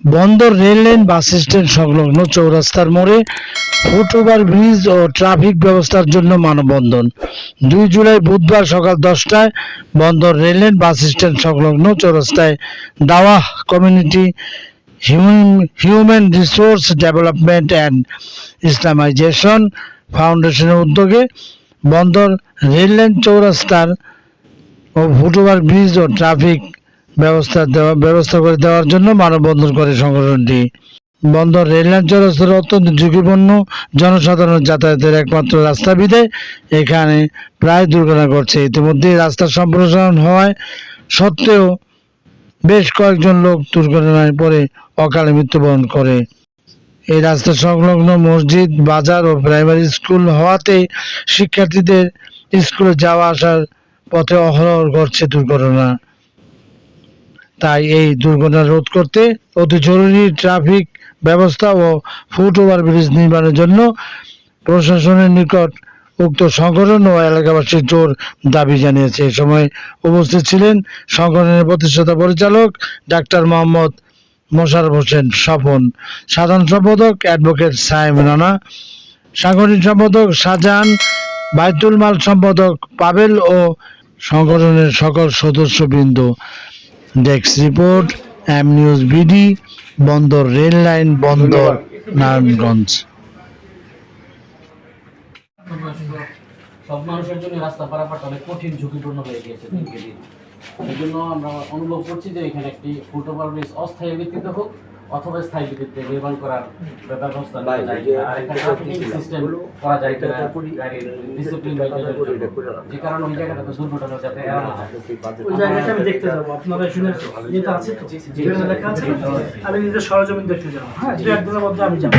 বন্দর রেললাইন বাস স্ট্যান্ড সংলগ্ন চৌরাস্তার মোড়ে ফুটওভার ব্রিজ ও ট্রাফিক ব্যবস্থার জন্য মানববন্ধন। দুই জুলাই বুধবার সকাল দশটায় বন্দর রেললাইন বাস স্ট্যান্ড সংলগ্ন চৌরাস্তায় দাওয়াহ community human resource development and Islamization ফাউন্ডেশনের উদ্যোগে বন্দর রেললাইন চৌরাস্তার ও ফুটওভার ব্রিজ ও ট্রাফিক ব্যবস্থা দেওয়া ব্যবস্থা করে দেওয়ার জন্য মানববন্ধন করে সংগঠনটি। বন্দর রেললাইন চৌরাস্তার অত্যন্ত ঝুঁকিপূর্ণ। জনসাধারণ যাতায়াতের একমাত্র রাস্তা বিধে এখানে প্রায় দুর্ঘটনা ঘটছে। ইতিমধ্যে রাস্তা সম্প্রসারণ হওয়ায় সত্ত্বেও বেশ কয়েকজন লোক দুর্ঘটনায় পড়ে, অকালে মৃত্যুবরণ করে। এই রাস্তা সংলগ্ন মসজিদ, বাজার ও প্রাইমারি স্কুল হওয়াতে শিক্ষার্থীদের স্কুলে যাওয়া আসার পথে অহরহ ঘটছে দুর্ঘটনা। তাই এই দুর্ঘটনা রোধ করতে অতি জরুরি ট্রাফিক ব্যবস্থা ও ফুট ওভার ব্রিজ নির্মাণের জন্য প্রশাসনের নিকট উক্ত সংগঠন ও এলাকাবাসীর জোর দাবি জানিয়েছে। এ সময় উপস্থিত ছিলেন সংগঠনের প্রতিষ্ঠাতা পরিচালক ডাক্তার মোহাম্মদ মোশারফ হোসেন স্বপন, সাধারণ সম্পাদক অ্যাডভোকেট সাহেব রানা, সাংগঠনিক সম্পাদক শাহজাহান, বাইতুল মাল সম্পাদক পাবেল ও সংগঠনের সকল সদস্যবৃন্দ। Desk report M news BD Bandar rail line Bandar Narayanganj সব মানুষের জন্য রাস্তা পারাপারটা অনেক কঠিন, ঝুঁকিপূর্ণ হয়ে গিয়েছে দিনকে দিন। এই জন্য আমরা অনুভব করছি যে এখানে একটি ফুটওভার ব্রিজ অস্থায়ী ভিত্তিতে হোক অথবা স্থায়ী ভিত্তিতে নির্মাণ করার ব্যবস্থা নেওয়া যায় আর একটা ট্রাফিকিং সিস্টেম করা যায় কিনা গাড়ির ডিসিপ্লিন মেনটেনের জন্য যে কারণে ওই জায়গাটাতে দুর্ঘটনা যাতে এড়ানো যায় ওই জায়গাটা আমি দেখতে যাব আপনারা যেটা আছে তো যেখানে লেখা আছে আমি নিজের সরজমিন দেখতে যাব হ্যাঁ দু একদিনের মধ্যে আমি যাব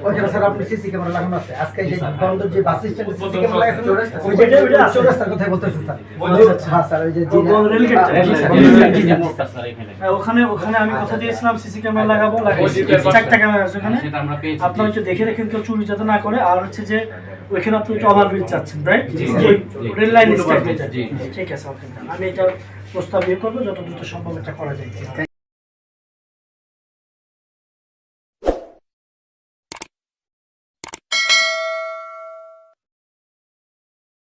ওখানে স্যার আপনি সিসি ক্যামেরা লাগানো আছে আজকে যে বন্ধ যে বাস স্ট্যান্ড সিসি ক্যামেরা লাগানো ওই যে আছে। চৌরাস্তার কথাই বলতেছেন স্যার আচ্ছা, আচ্ছা। হ্যাঁ স্যার ওই যে রেল। হ্যাঁ, ওখানে ওখানে আমি কথা দিয়েছিলাম সিসি ক্যামেরা লাগাবো। চারটা ক্যামেরা আছে ওখানে আপনারা একটু দেখে রেখেন কেউ চুরি যাতে না করে। আর হচ্ছে যে ওইখানে আপনি একটু ওভারব্রিজ চাচ্ছেন রাইট জি। Rail line. ঠিক আছে ওকে আমি এটা প্রস্তাব ইয়ে করব যত দ্রুত সম্ভব এটা করা যায়।